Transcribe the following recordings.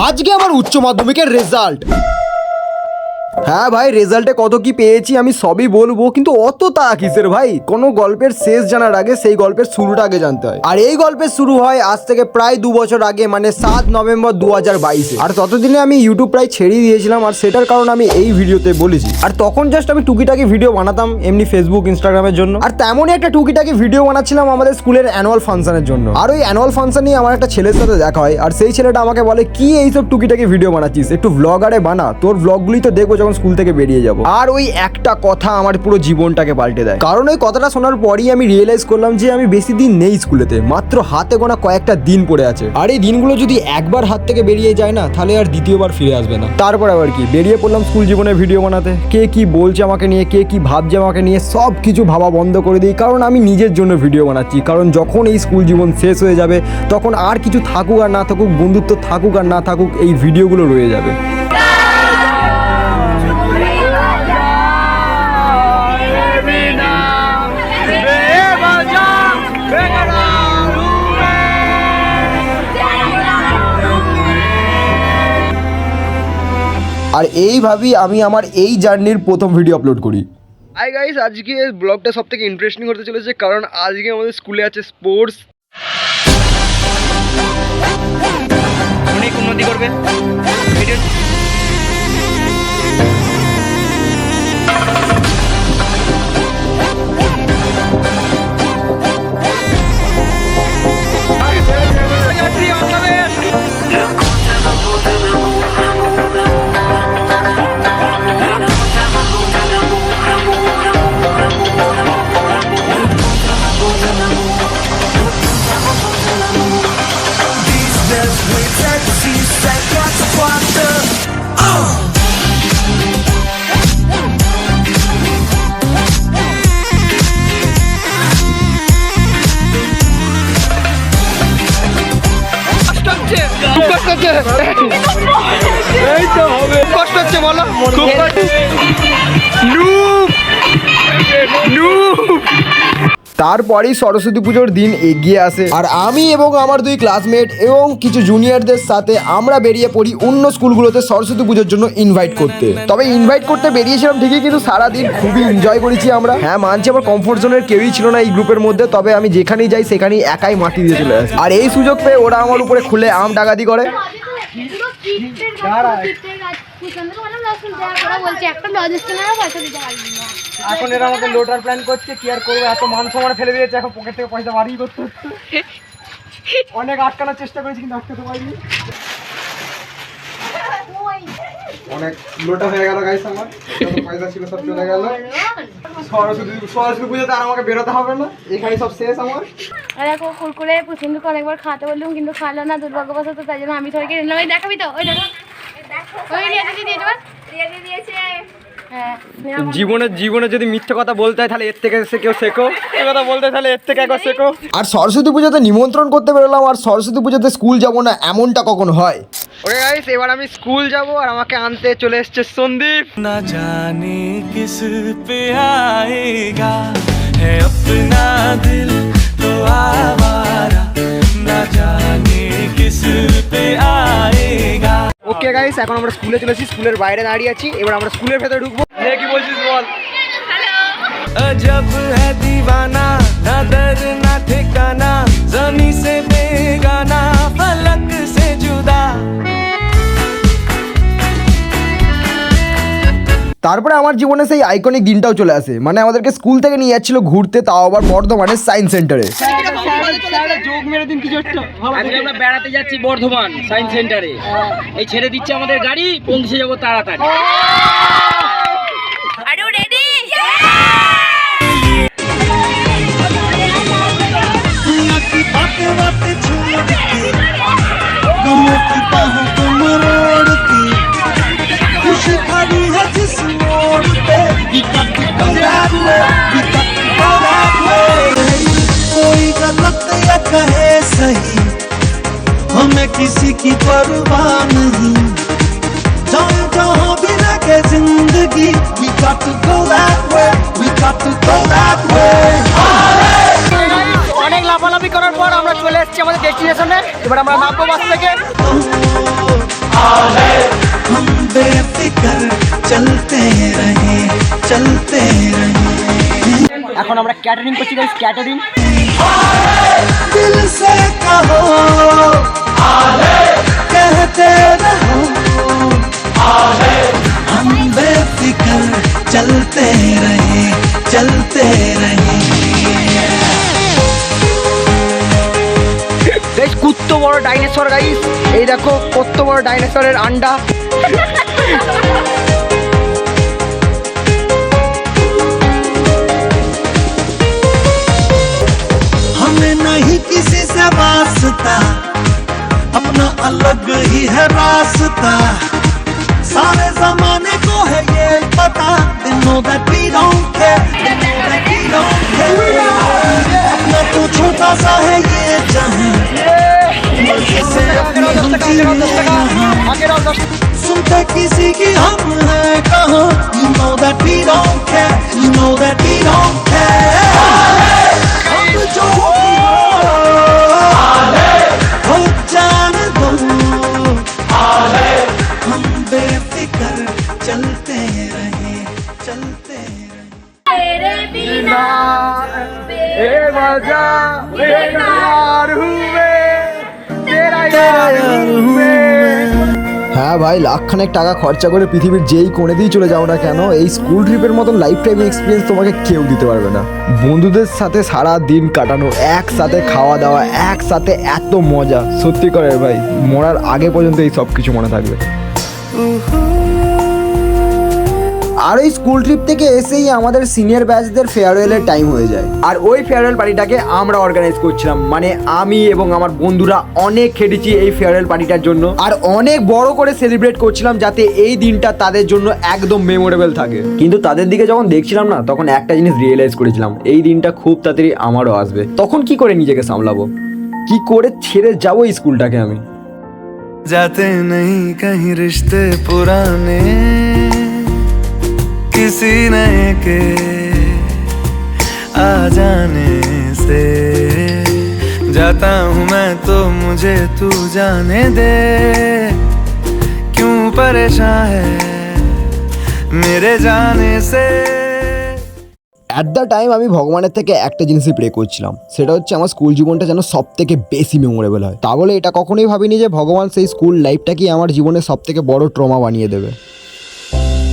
আজকে আমার উচ্চ মাধ্যমিকের রেজাল্ট হ্যাঁ ভাই, রেজাল্টে কত কি পেয়েছি আমি সবই বলব, কিন্তু অত তা কিসের ভাই? কোনো গল্পের শেষ জানার আগে সেই গল্পের শুরুটা আগে জানতে হয়। আর এই গল্পের শুরু হয় আজ থেকে প্রায় দু বছর আগে মানে সাত নভেম্বর দু হাজার বাইশে। আর ততদিনে আমি ইউটিউব প্রায় ছেড়েই দিয়েছিলাম, আর সেটার কারণ আমি এই ভিডিওতে বলেছি। আর তখন জাস্ট আমি টুকিটাকি ভিডিও বানাতাম, এমনি ফেসবুক ইনস্টাগ্রামের জন্য। আর তেমনই একটা টুকিটাকি ভিডিও বানাচ্ছিলাম আমাদের স্কুলের অ্যানুয়াল ফাংশনের জন্য। আর ওই অ্যানুয়াল ফাংশন নিয়ে আমার একটা ছেলের সাথে দেখা হয়, আর সেই ছেলেটা আমাকে বলে, কি এইসব টুকিটাকি ভিডিও বানাচ্ছিস? একটু ভ্লগারে বানা, তোর ভ্লগগুলি তো দেখব যখন স্কুল থেকে বেরিয়ে যাব। আর ওই একটা কথা আমার পুরো জীবনটাকে পাল্টে দেয়। কারণ ওই কথাটা শোনার পরই আমি রিয়েলাইজ করলাম যে আমি বেশি দিন নেই স্কুলেতে মাত্র হাতে গোনা কয়েকটা দিন পড়ে আছে। আর এই দিনগুলো যদি একবার হাত থেকে বেরিয়ে যায় না, তাহলে আর দ্বিতীয়বার ফিরে আসবে না। তারপর আবার কি? বেরিয়ে পড়লাম স্কুল জীবনে ভিডিও বানাতে। কে কি বলছে আমাকে নিয়ে, কে কি ভাবছে আমাকে নিয়ে সব কিছু ভাবা বন্ধ করে দিই। কারণ আমি নিজের জন্য ভিডিও বানাচ্ছি। কারণ যখন এই স্কুল জীবন শেষ হয়ে যাবে, তখন আর কিছু থাকুক আর না থাকুক, বন্ধুত্ব থাকুক আর না থাকুক, এই ভিডিওগুলো রয়ে যাবে। আর এইভাবেই আমি আমার এই জার্নির প্রথম ভিডিও আপলোড করি। আই গাইস আজকে এই ব্লগটা সব থেকে ইন্টারেস্টিং হতে চলেছে কারণ আজকে আমাদের স্কুলে আছে স্পোর্টস অনেক উন্নতি করবে। তারপরেই সরস্বতী পুজোর দিন এগিয়ে আসে আর আমি এবং আমার দুই ক্লাসমেট এবং কিছু জুনিয়রদের সাথে আমরা বেরিয়ে পড়ি অন্য স্কুলগুলোতে সরস্বতী পুজোর জন্য ইনভাইট করতে তবে ইনভাইট করতে বেরিয়েছিলাম ঠিকই কিন্তু সারাদিন খুবই এনজয় করেছি আমরা হ্যাঁ মানছি আমার কমফোর্ট জোনের কেউই ছিল না এই গ্রুপের মধ্যে তবে আমি যেখানেই যাই সেখানেই একাই মাটি দিয়ে চলে আসি আর এই সুযোগ পেয়ে ওরা আমার উপরে খুলে আম ডাকাতি করে একটা পয়সা দিতে পারবি না এখন এরা আমাদের লোটার প্ল্যান করছে কি আর করব? এত মান সম্মান ফেলে দিয়েছে এখন পকেট থেকে পয়সা বাড়িয়ে করতে অনেক আটকানোর চেষ্টা করেছি কিন্তু আটকাতে পারিনি। অনেক লোটা হয়ে গেল গাইস আমার। পয়সা ছিল সব চলে গেল। সরস্বতী সরস্বতী পুজোতে আর আমাকে বেরোতে হবে না। এখানে সব শেষ আমার। আর দেখো কুরকুরে প্রসেনকে অনেকবার খাতে বললাম কিন্তু খালো না দুর্ভাগ্যবশত তাই জন্য আমি সবাইকে নিলাম দেখাবি তো ওই দেখো। ওই রিয়াকে দিয়ে দিয়েছে। রিয়াকে দিয়েছে হ্যাঁ নিলাম। জীবনে জীবনে যদি মিথ্যে কথা বলতে হয় তাহলে এর থেকে সে কেউ শেখো মিথ্যে কথা বলতে হয় তাহলে এর থেকে একবার শেখো আর সরস্বতী পুজোতে নিমন্ত্রণ করতে বেরোলাম আর সরস্বতী পুজোতে স্কুল যাব না এমনটা কখন হয় ওরে গাইস এবার আমি স্কুল যাব আর আমাকে আনতে চলে এসছে সন্দীপ न जाने किस पे आएगा है अपना दिल तो आवारा न जाने किस पे आएगा ওকে গাইস এখন আমরা স্কুলে চলেছি স্কুলের বাইরে দাঁড়িয়ে আছি এবার আমরা স্কুলের ভেতরে ঢুকবো হে কি বলছিস বল अजब है दीवाना ना दर ना ठिकाना जमी से তারপরে আমার জীবনে সেই আইকনিক দিনটাও চলে আসে। মানে আমাদেরকে স্কুল থেকে নিয়ে যাচ্ছিল ঘুরতে তাও আবার বর্ধমানের সায়েন্স সেন্টারে যোগ মেরে দিন কিছু একটা। আজকে আমরা বেড়াতে যাচ্ছি বর্ধমান সায়েন্স সেন্টারে এই ছেড়ে দিচ্ছে আমাদের গাড়ি পৌঁছে যাব তাড়াতাড়ি। कोई गलत या कहे सही हमें किसी की परवाह नहीं जहाँ जहाँ भी लगे जिंदगी we got to go that way we got to go that way অনেক লাফালাফি করার পর আমরা চলে এসেছি আমাদের ডেস্টিনেশনে এবার আমরা নামবো বাস থেকে है। हम बेफिक्र चलते रहे चलते रहे। এখন আমরা ক্যাটারিং করছি ক্যাটারিং দিল সে কহো कहते रहो। आले हम बेफिक्र चलते रहे चलते रहे। গাইস কত বড় ডাইনোসর গাইস এই দেখো কত বড় ডাইনোসরের আন্ডা हमें नहीं किसी से वास्ता अपना अलग ही है रास्ता सारे जमाने को है ये पता They know that we don't care They know that we don't care अपना तो छोटा सा है ये जहां सुनते किसी की हम है कहाँ? You know that we don't care. You know that we don't care. हम जो हो हो जाने दो हम बेफिक्र चलते रहे चलते रहे बेकार तेरा हुए হ্যাঁ ভাই, লাখখানেক টাকা খরচা করে পৃথিবীর যেই কোণে দিয়ে চলে যাও না কেন, এই স্কুল ট্রিপের মতন লাইফ টাইম এক্সপিরিয়েন্স তোমাকে কেউ দিতে পারবে না। বন্ধুদের সাথে সারা দিন কাটানো, একসাথে খাওয়া দাওয়া, একসাথে এত মজা। সত্যি করে ভাই, মরার আগে পর্যন্ত এই সব কিছু মনে থাকবে। আর ওই স্কুল ট্রিপ থেকে এসেই আমাদের সিনিয়র ব্যাচদের ফেয়ারওয়েলের টাইম হয়ে যায় আর ওই ফেয়ারওয়েল পার্টিটাকে আমরা অর্গানাইজ করছিলাম মানে আমি এবং আমার বন্ধুরা অনেক খেটেছি এই ফেয়ারওয়েল পার্টিটার জন্য আর অনেক বড় করে সেলিব্রেট করছিলাম যাতে এই দিনটা তাদের জন্য একদম মেমোরেবল থাকে কিন্তু তাদের দিকে যখন দেখছিলাম না তখন একটা জিনিস রিয়েলাইজ করেছিলাম এই দিনটা খুব তাড়াতাড়ি আমারও আসবে তখন কি করে নিজেকে সামলাবো কি করে ছেড়ে যাবো এই স্কুলটাকে আমি जाते नहीं कहीं रिश्ते पुराने किसी नए के आ जाने से जाता हूँ मैं तो मुझे तू जाने दे क्यों परेशान है मेरे जाने से অ্যাট দ্য টাইম আমি ভগবানের থেকে একটা জিনিসই প্রে করছিলাম সেটা হচ্ছে আমার স্কুল জীবনটা যেন সব থেকে বেশি মেমোরেবল হয় তা বলে এটা কখনোই ভাবিনি যে ভগবান সেই স্কুল লাইফটাকেই আমার জীবনের সব থেকে বড় ট্রমা বানিয়ে দেবে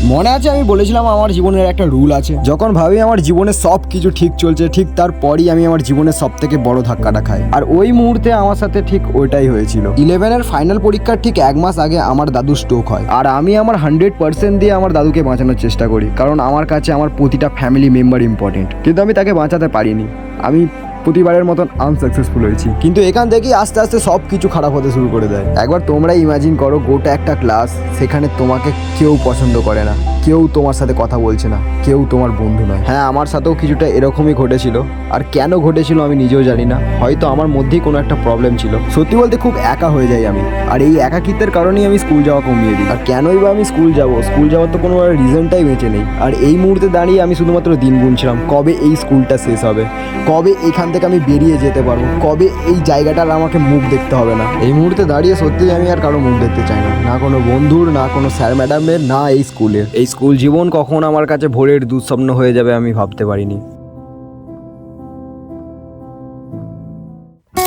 মনে আছে? আমি বলেছিলাম আমার জীবনের একটা রুল আছে। যখন ভাবি আমার জীবনে সব কিছু ঠিক চলছে, ঠিক তারপরই আমি আমার জীবনের সব থেকে বড় ধাক্কাটা খাই। আর ওই মুহূর্তে আমার সাথে ঠিক ওইটাই হয়েছিল। ইলেভেনের ফাইনাল পরীক্ষার ঠিক এক মাস আগে আমার দাদু স্ট্রোক হয়। আর আমি আমার হান্ড্রেড পার্সেন্ট দিয়ে আমার দাদুকে বাঁচানোর চেষ্টা করি। কারণ আমার কাছে আমার প্রতিটা ফ্যামিলি মেম্বার ইম্পর্টেন্ট কিন্তু আমি তাকে বাঁচাতে পারিনি। আমি প্রতিবারের মতন আনসাকসেসফুল হয়েছি। কিন্তু এখান থেকেই আস্তে আস্তে সব কিছু খারাপ হতে শুরু করে দেয়। একবার তোমরা ইমাজিন করো, গোটা একটা ক্লাস সেখানে তোমাকে কেউ পছন্দ করে না। কেউ তোমার সাথে কথা বলছে না কেউ তোমার বন্ধু নয়। হ্যাঁ আমার সাথেও কিছুটা এরকমই ঘটেছিল। আর কেন ঘটেছিল আমি নিজেও জানি না। হয়তো আমার মধ্যেই কোনো একটা প্রবলেম ছিল। সত্যি বলতে খুব একা হয়ে যাই আমি। আর এই একাকিত্বের কারণেই আমি স্কুল যাওয়া কমিয়ে দিই। আর কেনই বা আমি স্কুল যাব? স্কুল যাওয়ার তো কোনো রিজনটাই বেঁচে নেই। আর এই মুহূর্তে দাঁড়িয়ে আমি শুধুমাত্র দিন গুনছিলাম কবে এই স্কুলটা শেষ হবে? কবে এখান থেকে আমি বেরিয়ে যেতে পারব? কবে এই জায়গাটার আমাকে মুখ দেখতে হবে না? এই মুহূর্তে দাঁড়িয়ে সত্যিই আমি আর কারও মুখ দেখতে চাই না। না কোনো বন্ধুর না কোনো স্যার ম্যাডামের না এই স্কুলের এই স্কুল জীবন কখন আমার কাছে ভোরের দুঃস্বপ্ন হয়ে যাবে আমি ভাবতে পারিনি।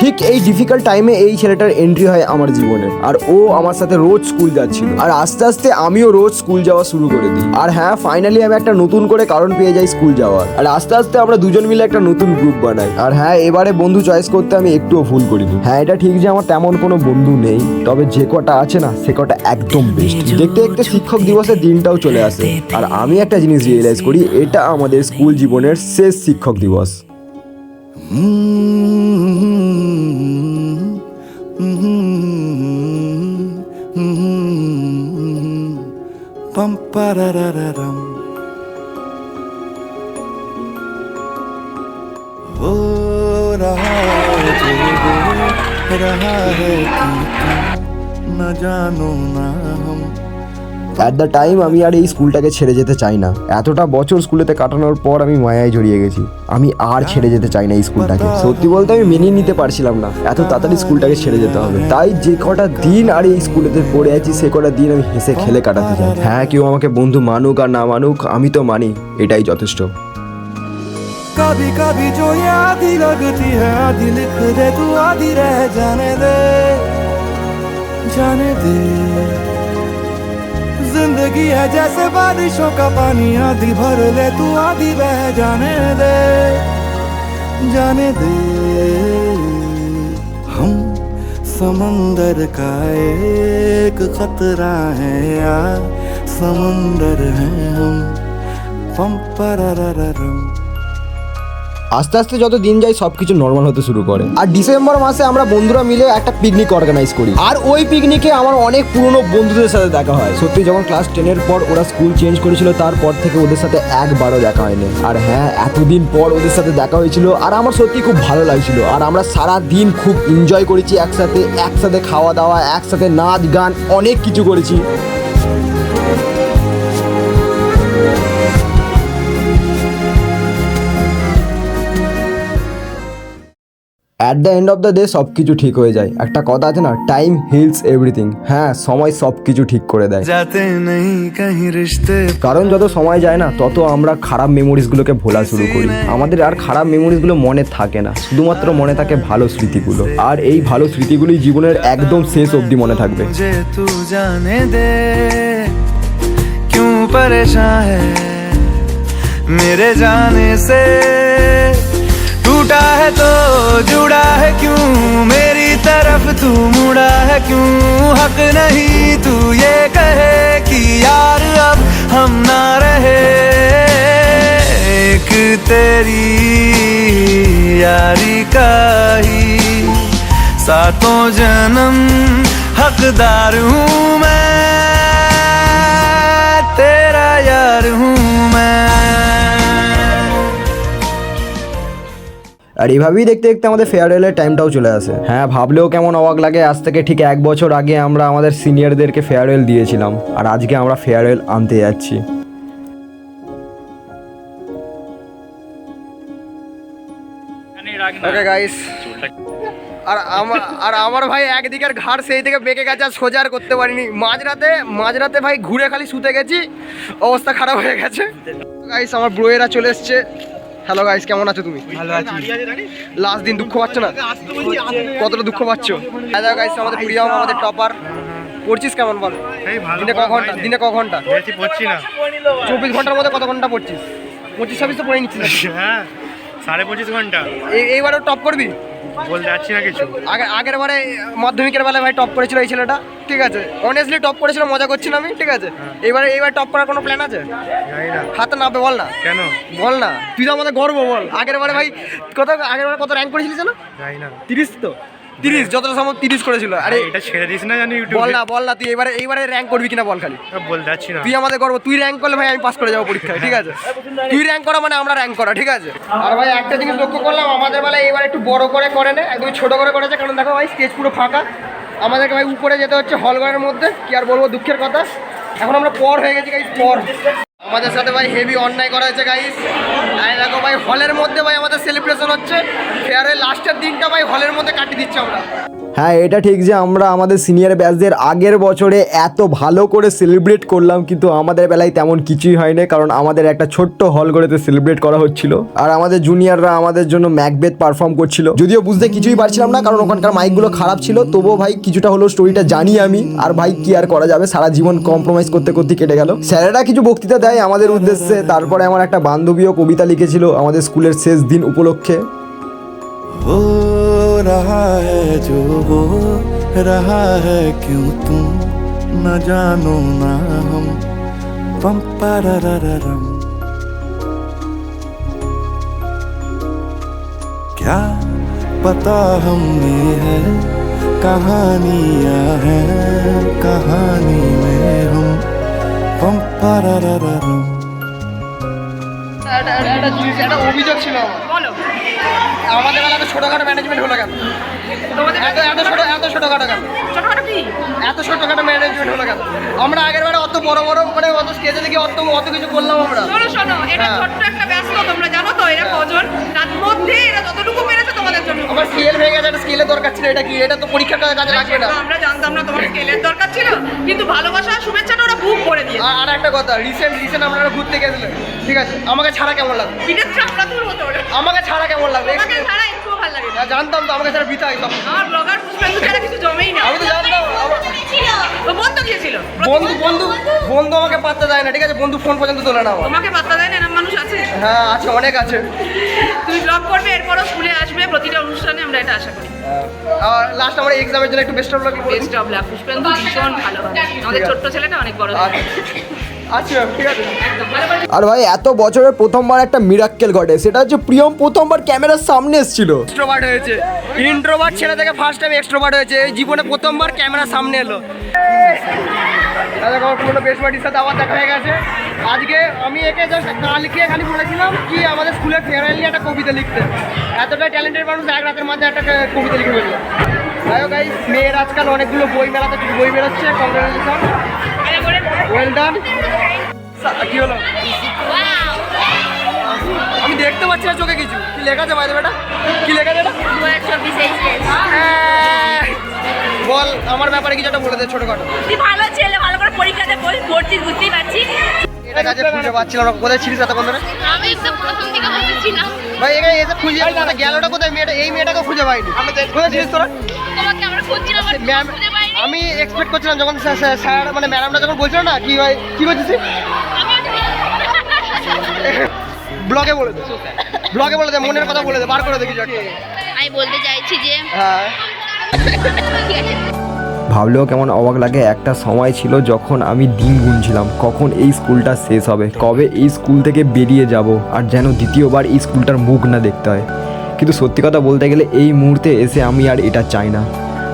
ঠিক এই ডিফিকাল্ট টাইমে এই ছেলেটার এন্ট্রি হয় আমার জীবনে। আর ও আমার সাথে রোজ স্কুল যাচ্ছিল। আর আস্তে আস্তে আমিও রোজ স্কুল যাওয়া শুরু করে দিই। আর হ্যাঁ ফাইনালি আমি একটা নতুন করে কারণ পেয়ে যাই স্কুল যাওয়ার। আর আস্তে আস্তে আমরা দুজন মিলে একটা নতুন গ্রুপ বানাই। আর হ্যাঁ এবারে বন্ধু চয়েস করতে আমি একটুও ভুল করিনি। হ্যাঁ এটা ঠিক যে আমার তেমন কোনো বন্ধু নেই, তবে যে কটা আছে না, সে কটা একদম বেস্ট দেখতে দেখতে শিক্ষক দিবসের দিনটাও চলে আসে। আর আমি একটা জিনিস রিয়েলাইজ করি, এটা আমাদের স্কুল জীবনের শেষ শিক্ষক দিবস। Pam parararam. हो रहा है जो हो रहा है कि तुम न जानो ना हम অ্যাট দ্য টাইম আমি আর এই স্কুলটাকে ছেড়ে যেতে চাই না এতটা বছর স্কুলেতে কাটানোর পর আমি মায়ায় জড়িয়ে গেছি আমি আর ছেড়ে যেতে চাই না এই স্কুলটাকে সত্যি বলতে আমি মেনে নিতে পারছিলাম না এত তাড়াতাড়ি স্কুলটাকে ছেড়ে যেতে হবে তাই যে কটা দিন আর এই স্কুলেতে পড়ে আছি সে কটা দিন আমি হেসে খেলে কাটাতে চাই হ্যাঁ কেউ আমাকে বন্ধু মানুক আর না মানুক আমি তো মানি এটাই যথেষ্ট कभी कभी जो ये आधी लगती है आधी लिख दे तू आधी रह जाने दे जाने दे ज़िंदगी है जैसे बारिशों का पानी, आधी भर ले तू, आधी बह, जाने दे जाने दे। हम समंदर का एक खतरा है यार, समंदर है हम पम पररररम আস্তে আস্তে যত দিন যায় সবকিছু নর্মাল হতে শুরু করে। আর ডিসেম্বর মাসে আমরা বন্ধুরা মিলে একটা পিকনিক অর্গানাইজ করি। আর ওই পিকনিকে আমার অনেক পুরনো বন্ধুদের সাথে দেখা হয়। সত্যি যখন ক্লাস টেনের পর ওরা স্কুল চেঞ্জ করেছিল, তারপর থেকে ওদের সাথে একবারও দেখা হয়নি। আর হ্যাঁ এতদিন পর ওদের সাথে দেখা হয়েছিল, আর আমার সত্যি খুব ভালো লাগছিল। আর আমরা সারা দিন খুব এনজয় করেছি একসাথে একসাথে খাওয়া দাওয়া, একসাথে নাচ গান, অনেক কিছু করেছি। At the end of the day সব কিছু ঠিক হয়ে যায়। একটা কথা আছে না টাইম হিলস এভরিথিং হ্যাঁ সময় সব কিছু ঠিক করে দেয়। কারণ যত সময় যায় না তত আমরা খারাপ মেমোরিজগুলোকে ভোলা শুরু করি। আমাদের আর খারাপ মেমোরিজগুলো মনে থাকে না। শুধুমাত্র মনে থাকে ভালো স্মৃতিগুলো। আর এই ভালো স্মৃতিগুলি জীবনের একদম শেষ অবধি মনে থাকবে। মেরে জানে সে টুটা হ্যাঁ जुड़ा है क्यों? मेरी तरफ़ तू मुड़ा है क्यों? हक नहीं तू ये कहे कि यार अब हम ना रहे। एक तेरी यारी का ही सातों जन्म हकदार हूँ मैं। तेरा यार हूँ আর এইভাবেই দেখতে দেখতে আমাদের ফেয়ারওয়েলের টাইমটাও চলে আসে। হ্যাঁ ভাবলেও কেমন অবাক লাগে আজ থেকে ঠিক এক বছর আগে আমরা আমাদের সিনিয়রদেরকে ফেয়ারওয়েল দিয়েছিলাম আর আজকে আমরা ফেয়ারওয়েল আনতে যাচ্ছি। ওকে গাইস আর আমার আর আমার ভাই একদিকের ঘাড় সেই থেকে বেঁকে গেছে আর সোজা আর করতে পারিনি। মাঝরাতে মাঝরাতে ভাই ঘুরে খালি শুতে গেছি অবস্থা খারাপ হয়ে গেছে। গাইস আমার ব্রোয়েরা চলে এসছে। হ্যালো গাইস কেমন আছো তুমি? ভালো আছি। লাস্ট দিন দুঃখ পাচ্ছ না? কতটা দুঃখ পাচ্ছ? হ্যালো গাইস আমাদের প্রিয়ম আমাদের টপার পড়ছিস কেমন বল? দিনে ক ঘণ্টা? দিনে ক ঘণ্টা? বেশি পড়ছি না। চব্বিশ ঘণ্টার মধ্যে কত ঘণ্টা পড়ছিস? পঁচিশ ছাব্বিশ তো পড়ে নিচ্ছিস হ্যাঁ সাড়ে পঁচিশ ঘণ্টা। এই এইবারও টপ করবি? বলতে যাচ্ছি না কিছু। আগে আগের বারে মাধ্যমিকের বেলায় ভাই টপ করেছিল এই ছেলেটা ঠিক আছে? অনেস্টলি টপ করেছিল মজা করছিলাম আমি ঠিক আছে? এবারে এইবার টপ করার কোনো প্ল্যান আছে? জানি না। হাতে নামবে বল না। কেন? বল না। তুই তো আমাদের গর্ব বল। আগের বারে ভাই কত আগের বারে কত র্যাঙ্ক করেছিলিস না না। তিরিশ তো। তিরিশ যতটা সম্ভব তিরিশ করেছিল। আরে এটা ছেড়ে দিস না জানি বল না বল না তুই এবারে এইবারে র্যাঙ্ক করবি কিনা বল খালি। বলতে যাচ্ছি না। তুই আমাদের গর্ব তুই র্যাঙ্ক করলে ভাই আমি পাস করে যাব পরীক্ষায় ঠিক আছে? তুই র্যাঙ্ক করা মানে আমরা র্যাঙ্ক করা ঠিক আছে? আর ভাই একটা জিনিস লক্ষ্য করলাম আমাদের বেলায় এবার একটু বড় করে করে না একদম ছোট করে করেছে কারণ দেখো ভাই স্টেজ পুরো ফাঁকা। আমাদেরকে ভাই উপরে যেতে হচ্ছে হল ঘরের মধ্যে কি আর বলব দুঃখের কথা। এখন আমরা পর হয়ে গেছি গাইস পর। আমাদের সাথে ভাই হেভি অন্যায় করা হয়েছে গাইস আর দেখো ভাই হলের মধ্যে ভাই আমাদের সেলিব্রেশন হচ্ছে। ফেয়ারের লাস্টের দিনটা ভাই হলের মধ্যে কাটিয়ে দিচ্ছি আমরা। হ্যাঁ এটা ঠিক যে আমরা আমাদের সিনিয়র ব্যাচদের আগের বছরে এত ভালো করে সেলিব্রেট করলাম, কিন্তু আমাদের বেলায় তেমন কিছুই হয়নি, কারণ আমাদের একটা ছোট্ট হল করেতে সেলিব্রেট করা হচ্ছিল। আর আমাদের জুনিয়ররা আমাদের জন্য ম্যাকবেথ পারফর্ম করছিল। যদিও বুঝতে কিছুই পারছিলাম না, কারণ ওখানকার মাইকগুলো খারাপ ছিল, তবুও ভাই কিছুটা হলো স্টোরিটা জানি আমি। আর ভাই কি আর করা যাবে, সারা জীবন কম্প্রোমাইজ করতে করতে কেটে গেল। স্যারেরা কিছু বক্তৃতা দেয় আমাদের উদ্দেশ্যে তারপরে আমার একটা বান্ধবীও কবিতা লিখেছিল আমাদের স্কুলের শেষ দিন উপলক্ষে हो रहा है जो हो रहा है क्यों तुम न जानो ना हम पम पररररम क्या पता हम में है कहानियां हैं कहानी में हम पम पररररम একটা একটা অভিযোগ ছিল আমাদের বেলা ছোটখাটো ম্যানেজমেন্ট হলো কেন? এত এত ছোট এত ছোটখাটো কেন? এত ছোটখাটো ম্যানেজমেন্ট হলো কেন? আমরা আগের বারে অত বড় বড় মানে অত স্টেজে অত অত কিছু করলাম আমরা। শোনো শোনো এটা হ্যাঁ। ছোট্ট একটা ব্যস্ত তোমরা জানো তো এরা কজন? তার মধ্যে এরা যতটুকু পেরেছে তোমাদের জন্য। আমার স্কেল ভেঙে গেছে একটা স্কেলের দরকার ছিল এটা কি? এটা তো পরীক্ষার কাজে লাগবে না। আমরা জানতাম না তোমার স্কেলের দরকার ছিল কিন্তু ভালোবাসা আর বুক করে দিয়েছে। আর- একটা কথা রিসেন্ট রিসেন্ট আপনারা ঘুরতে গেছিলেন ঠিক আছে? আমাকে ছাড়া কেমন লাগবে আমাকে ছাড়া কেমন লাগবে ভালো লাগে না। জানতাম তো আমাকে ছাড়া বিতাই সব আমার ব্লগার পুষ্পেন্দু ছাড়া কিছু জমেই না। আমি তো জানতাম বন্ধু গিয়েছিল বন্ধু বন্ধু বন্ধু আমাকে পাত্তা দেয় না ঠিক আছে? বন্ধু ফোন পর্যন্ত তোলে না আমার। তোমাকে পাত্তা দেয় না এরম মানুষ আছে? হ্যাঁ আছে অনেক আছে। তুমি ব্লগ করবে এরপরও স্কুলে আসবে প্রতিটা অনুষ্ঠানে আমরা এটা আশা করি। আর লাস্ট আমার এক্সামের জন্য একটু best of luck best of luck Pushpendu ভীষণ ভালো আমাদের ছোট্ট ছেলেটা অনেক বড় আচ্ছা আর ভাই এত বছরের প্রথমবার একটা মিরাক্কেল ঘটে। সেটা হচ্ছে প্রিয়ম প্রথমবার ক্যামেরার সামনে এসেছিল। এক্সট্রোভার্ট হয়েছে। ইন্ট্রোভার্ট ছেলে থেকে ফার্স্ট টাইম এক্সট্রোভার্ট হয়েছে। এই জীবনে প্রথমবার ক্যামেরার সামনে এলো। দাদা আমার পুরোনো সাথে আবার দেখা হয়ে গেছে। আজকে আমি একে জাস্ট কালকে খালি বলেছিলাম কি আমাদের স্কুলে ফেয়ারওয়েল নিয়ে একটা কবিতা লিখতে। এতটাই ট্যালেন্টেড মানুষ এক রাতের মধ্যে একটা কবিতা লিখে ফেলল। যাই হোক মেয়ের আজকাল অনেকগুলো বই মেলাতে বই বেরোচ্ছে কংগ্রেচুলেশন ওয়েল ডান কি হলো? আমি দেখতে পাচ্ছি না চোখে কিছু। কি লেখা আছে বাইরে বেটা কি লেখা আছে হ্যাঁ। বল আমার ব্যাপারে কিছু একটা বলে দে ছোটখাটো। তুই ভালো ছেলে ভালো করে পরীক্ষা দে বই ভর্তি বুঝতেই পারছি এটা কাছে খুঁজে পাচ্ছিলাম না কোথায় ছিলিস এতক্ষণ ধরে? আমি তো প্রথম দিকে বসেছিলাম ভাই এখানে এসে খুঁজে না গেলোটা কোথায়? মেয়েটা এই মেয়েটাকে খুঁজে পাইনি। কোথায় ছিলিস তোরা ম্যাম আমি এক্সপেক্ট করছিলাম যখন স্যার- মানে ম্যাডামটা যখন বলছিল না কি ভাই কি করছিস ব্লগে বলে দে। ব্লগে বলে দে মনের কথা বলে দে বার করে দে কিছু আমি বলতে চাইছি যে হ্যাঁ। ভাবলেও কেমন অবাক লাগে, একটা সময় ছিল যখন আমি দিন গুনছিলাম, কখন এই স্কুলটা শেষ হবে, কবে এই স্কুল থেকে বেরিয়ে যাব, আর যেন দ্বিতীয়বার এই স্কুলটার মুখ না দেখতে হয়। কিন্তু সত্যি কথা বলতে গেলে এই মুহূর্তে এসে আমি আর এটা চাই না।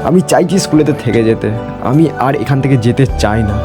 আমি চাইছি স্কুলেতে থেকে যেতে, আমি আর এখান থেকে যেতে চাই না।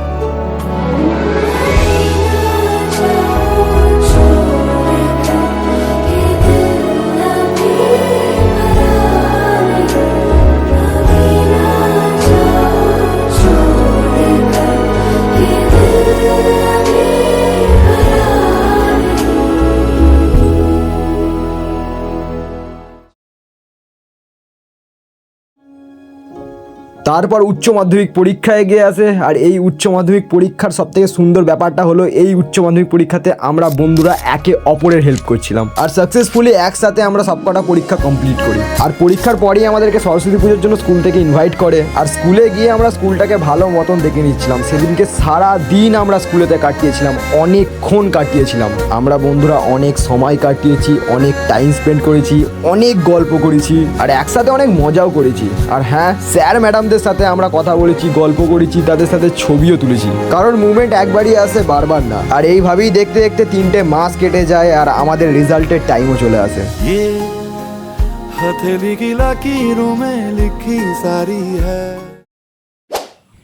তারপর উচ্চ মাধ্যমিক পরীক্ষা এগিয়ে আসে। আর এই উচ্চ মাধ্যমিক পরীক্ষার সব থেকে সুন্দর ব্যাপারটা হলো, এই উচ্চ মাধ্যমিক পরীক্ষাতে আমরা বন্ধুরা একে অপরের হেল্প করছিলাম। আর সাকসেসফুলি একসাথে আমরা সবকটা পরীক্ষা কমপ্লিট করি। আর পরীক্ষার পরেই আমাদেরকে সরস্বতী পুজোর জন্য স্কুল থেকে ইনভাইট করে। আর স্কুলে গিয়ে আমরা স্কুলটাকে ভালো মতন দেখে নিচ্ছিলাম। সেদিনকে সারা দিন আমরা স্কুলেতে কাটিয়েছিলাম, অনেকক্ষণ কাটিয়েছিলাম। আমরা বন্ধুরা অনেক সময় কাটিয়েছি, অনেক টাইম স্পেন্ড করেছি, অনেক গল্প করেছি, আর একসাথে অনেক মজাও করেছি। আর হ্যাঁ স্যার স্টুডেন্টদের সাথে আমরা কথা বলেছি গল্প করেছি তাদের সাথে ছবিও তুলেছি। কারণ মুভমেন্ট একবারই আসে বারবার না। আর এইভাবেই দেখতে দেখতে তিনটে মাস কেটে যায় আর আমাদের রেজাল্টের টাইমও চলে আসে।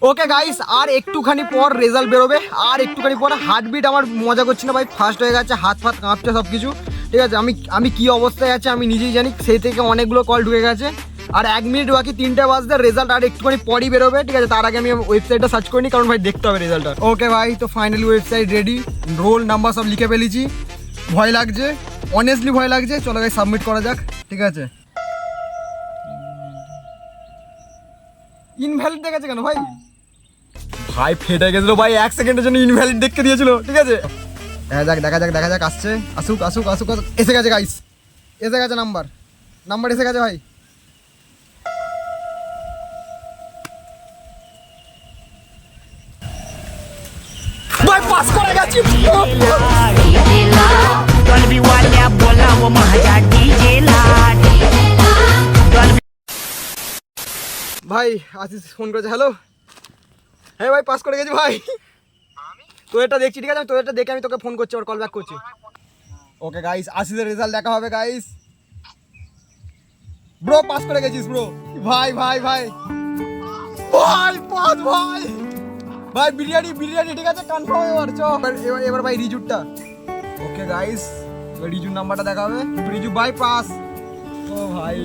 ওকে গাইস আর একটুখানি পর রেজাল্ট বেরোবে। আর একটুখানি পর হার্টবিট আমার মজা করছি না ভাই ফার্স্ট হয়ে গেছে হাত ফাত কাঁপছে সব কিছু ঠিক আছে আমি আমি কি অবস্থায় আছে আমি নিজেই জানি সেই থেকে অনেকগুলো কল ঢুকে গেছে। আর এক মিনিট বাকি তিনটে বাজতে রেজাল্ট আর একটুখানি পরই বেরোবে ঠিক আছে? তার আগে আমি ওয়েবসাইটটা সার্চ করিনি কারণ ভাই দেখতে হবে রেজাল্টটা ওকে ভাই তো finally website ready roll number সব লিখে ফেলেছি। ভয় লাগছে অনেস্টলি ভয় লাগছে। চলো ভাই সাবমিট করা যাক ঠিক আছে? ইনভ্যালিড দেখেছে কেন ভাই? ভাই ফেটে গেছিল ভাই এক সেকেন্ডের জন্য ইনভ্যালিড দেখতে দিয়েছিল ঠিক আছে? দেখা যাক দেখা যাক দেখা যাক আসছে। আসুক আসুক আসুক আসুক। এসে গেছে গাইস এসে গেছে নাম্বার নাম্বার এসে গেছে ভাই। পাস করে গেছি। ভাই, আশিস ফোন করেছে হ্যালো হ্যাঁ ভাই পাস করে গেছি ভাই। তো এটা দেখছি, ঠিক আছে? আমি তো এটা দেখে আমি তোকে ফোন করছি ওর কল ব্যাক করছি। ওকে গাইস আশিসের রেজাল্ট দেখা হবে গাইস ব্রো পাস করে গেছিস ব্রো ভাই ভাই ভাই। ভাই পাস ভাই। ভাই, বিরিয়ানি বিরিয়ানি, ঠিক আছে? কনফার্ম এবার চ এবার, এবার- ভাই রিজুরটা। ওকে গাইস এবার রিজুর নাম্বারটা দেখা হবে রিজু ভাই পাস ও ভাই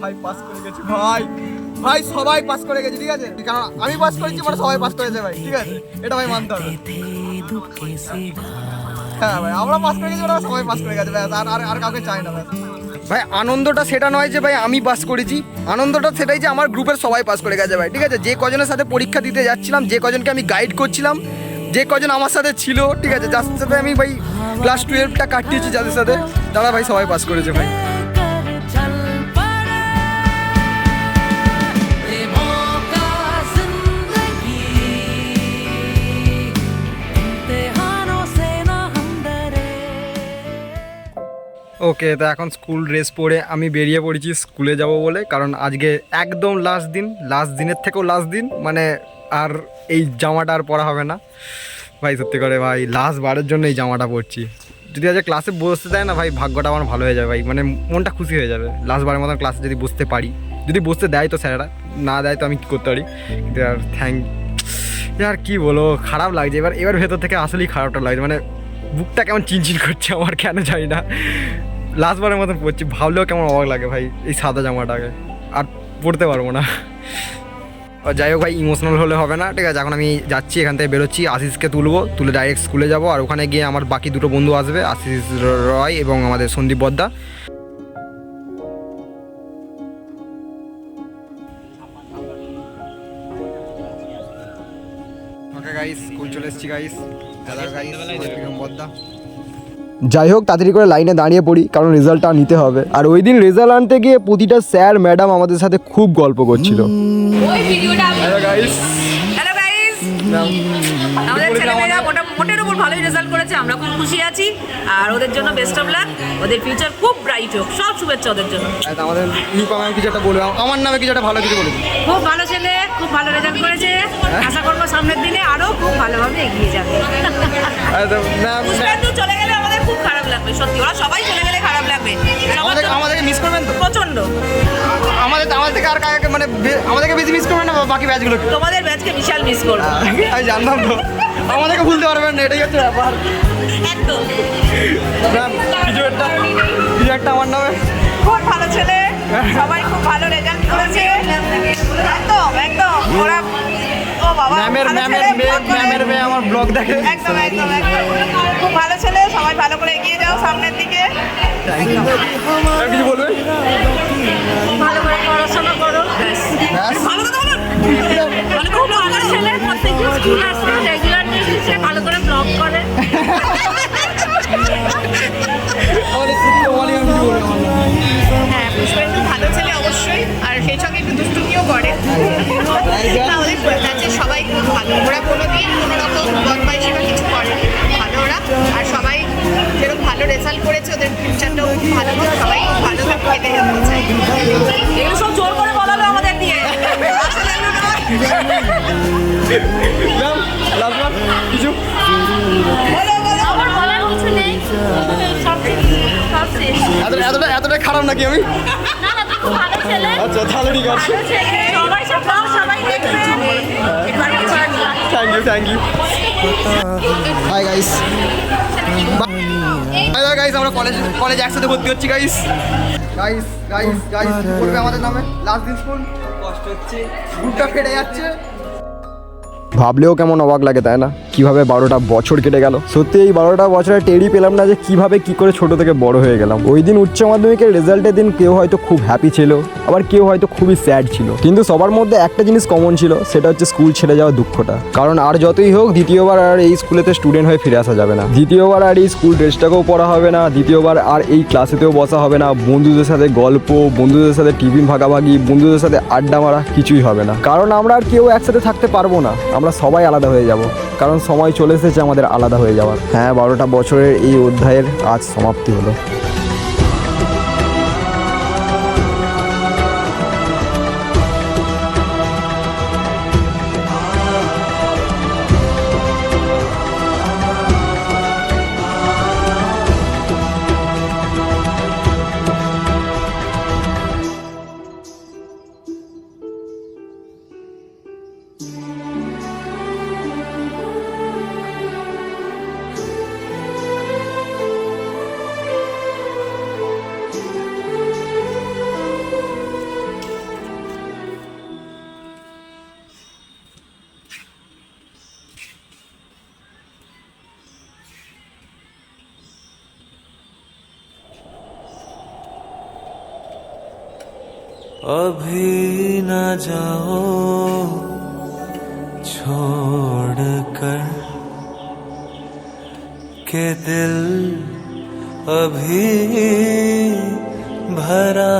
ভাই পাস করে গেছি, ভাই। ভাই, সবাই পাস করে গেছে, ঠিক আছে? কারণ আমি পাস করেছি মানে সবাই পাস করেছে ভাই, ঠিক আছে? এটা ভাই মানতে হবে। হ্যাঁ ভাই, আমরা পাস করে গেছি মানে সবাই পাস করে গেছে, ব্যাস আর আর কাউকে চাই না, ব্যাস। ভাই আনন্দটা সেটা নয় যে ভাই আমি পাস করেছি। আনন্দটা সেটাই যে আমার গ্রুপের সবাই পাস করে গেছে ভাই ঠিক আছে? যে কজনের সাথে পরীক্ষা দিতে যাচ্ছিলাম যে কজনকে আমি গাইড করছিলাম যে কজন আমার সাথে ছিল ঠিক আছে? যার সাথে আমি ভাই ক্লাস টুয়েলভটা কাটিয়েছি যাদের সাথে তারা ভাই সবাই পাস করেছে ভাই। ওকে, তো এখন স্কুল ড্রেস পরে আমি বেরিয়ে পড়েছি স্কুলে যাব বলে, কারণ আজকে একদম লাস্ট দিন লাস্ট দিনের থেকেও লাস্ট দিন মানে আর এই জামাটা আর পরা হবে না। ভাই, সত্যি করে ভাই লাস্ট বারের জন্য এই জামাটা পরছি। যদি আজকে ক্লাসে বসতে দেয় না ভাই, ভাগ্যটা আমার ভালো হয়ে যাবে ভাই মানে মনটা খুশি হয়ে যাবে। লাস্ট বারের মতন ক্লাসে যদি বসতে পারি। যদি বসতে দেয় তো স্যারেরা, না দেয় তো আমি কী করতে পারি? কিন্তু আর থ্যাংক আর কী বলো খারাপ লাগছে। এবার এবার ভেতর থেকে আসলেই খারাপটা লাগছে। মানে বুকটা কেমন চিনচিন করছে, আমার কেন জানি না। লাস্টবারের মতন পরছি ভাবলেও কেমন অবাক লাগে ভাই, এই সাদা জামাটাকে। আর পরতে পারব না। যাই হোক ভাই ইমোশনাল হলে হবে না, ঠিক আছে? এখন আমি যাচ্ছি, এখান থেকে বেরোচ্ছি, আশিসকে তুলবো, তুলে ডাইরেক্ট স্কুলে যাব, আর ওখানে গিয়ে আমার বাকি দুটো বন্ধু আসবে, আশিস রয় এবং আমাদের সন্দীপ বদ্দা। গাইস স্কুল চলে এসেছি গাইস দাদা গাইস বদ্দা। যাই হোক তাড়াতাড়ি করে লাইনে দাঁড়িয়ে পড়ি কারণ রেজাল্টটা নিতে হবে। আর ওই দিন রেজাল্ট আনতে গিয়ে প্রতিটা স্যার ম্যাডাম আমাদের সাথে খুব গল্প করছিল। ওই ভিডিওটা হ্যালো গাইস হ্যালো গাইস আমাদের মোটের উপর ভালোই রেজাল্ট করেছে আমরা খুব খুশি আছি। আর ওদের জন্য বেস্ট অফ লাক ওদের ফিউচার খুব ব্রাইট হোক সব শুভেচ্ছা ওদের জন্য। আমাদের নিপা ম্যাম কিছু একটা বলবে আমার নামে কিছু একটা ভালো কিছু বলেছে খুব ভালো ছেলে খুব ভালো রেজাল্ট করেছে। আশা করব সামনের দিনে আরও খুব ভালোভাবে এগিয়ে যাবে। চলে গেলে আমাদের খুব খারাপ লাগবে সত্যি। ওরা সবাই চলে গেলে খারাপ লাগবে। আমাদের আমাদেরকে মিস করবেন তো? প্রচণ্ড আমাদের আমাদের থেকে আর কাকে মানে আমাদেরকে বেশি মিস করবেন না বাকি ব্যাচগুলো তোমাদের ব্যাচকে বিশাল মিস করব। আমি জানতাম তো। আমাদেরকে ভুলতে পারবেন না এটাই হচ্ছে ব্যাপার। কিছু একটা কিছু একটা আমার নামে? খুব ভালো ছেলে। সবাই খুব ভালো রেজাল্ট করেছে। একদম একদম। ওরা ম্যামের ম্যামের মেয়ে। ম্যামের মেয়ে আমার ব্লগ দেখে। একদম একদম একদম। খুব ভালো ছেলে সবাই ভালো করে এগিয়ে যাও সামনের দিকে। কিছু বলবেন? ভালো করে পড়াশোনা করো। ভালো ভালো সেই সঙ্গে একটু করে সবাই ভালো ওরা কোনো দিন কোনো কিছু করে ভালো ওরা আর সবাই যেরকম ভালো রেজাল্ট করেছে ওদের ফিউচারটাও খুব ভালো সবাই ভালো চাই এগুলো সব জোর করে বলালো আমাদের এতটা এতটা খারাপ নাকি আমি? আচ্ছা তাহলে ঠিক আছে। Thank you thank you hi guys hi guys আমরা কলেজ কলেজ একসাথে ভর্তি হচ্ছি গাইস গাইস গাইস গাইস বলবে আমাদের নামে? লাস্ট দিন স্কুল হচ্ছে গুড়টা ফেটে যাচ্ছে। ভাবলেও কেমন অবাক লাগে, তাই না? কীভাবে বারোটা বছর কেটে গেল? সত্যি এই বারোটা বছরে টেরই পেলাম না যে কীভাবে কি করে ছোট থেকে বড় হয়ে গেলাম। ওই দিন উচ্চ মাধ্যমিকের রেজাল্টের দিন কেউ হয়তো খুব হ্যাপি ছিল, আবার কেউ হয়তো খুবই স্যাড ছিল। কিন্তু সবার মধ্যে একটা জিনিস কমন ছিল, সেটা হচ্ছে স্কুল ছেড়ে যাওয়ার দুঃখটা। কারণ আর যতই হোক, দ্বিতীয়বার আর এই স্কুলেতে স্টুডেন্ট হয়ে ফিরে আসা যাবে না। দ্বিতীয়বার আর এই স্কুল ড্রেসটাকেও পড়া হবে না, দ্বিতীয়বার আর এই ক্লাসেতেও বসা হবে না। বন্ধুদের সাথে গল্প, বন্ধুদের সাথে টিফিন ভাগাভাগি, বন্ধুদের সাথে আড্ডা মারা কিছুই হবে না। কারণ আমরা আর কেউ একসাথে থাকতে পারব না। আমরা সবাই আলাদা হয়ে যাব। কারণ সময় চলে এসেছে আমাদের আলাদা হয়ে যাওয়ার। হ্যাঁ বারোটা বছরের এই অধ্যায়ের আজ সমাপ্তি হলো। अभी न जाओ छोड़ कर के दिल अभी भरा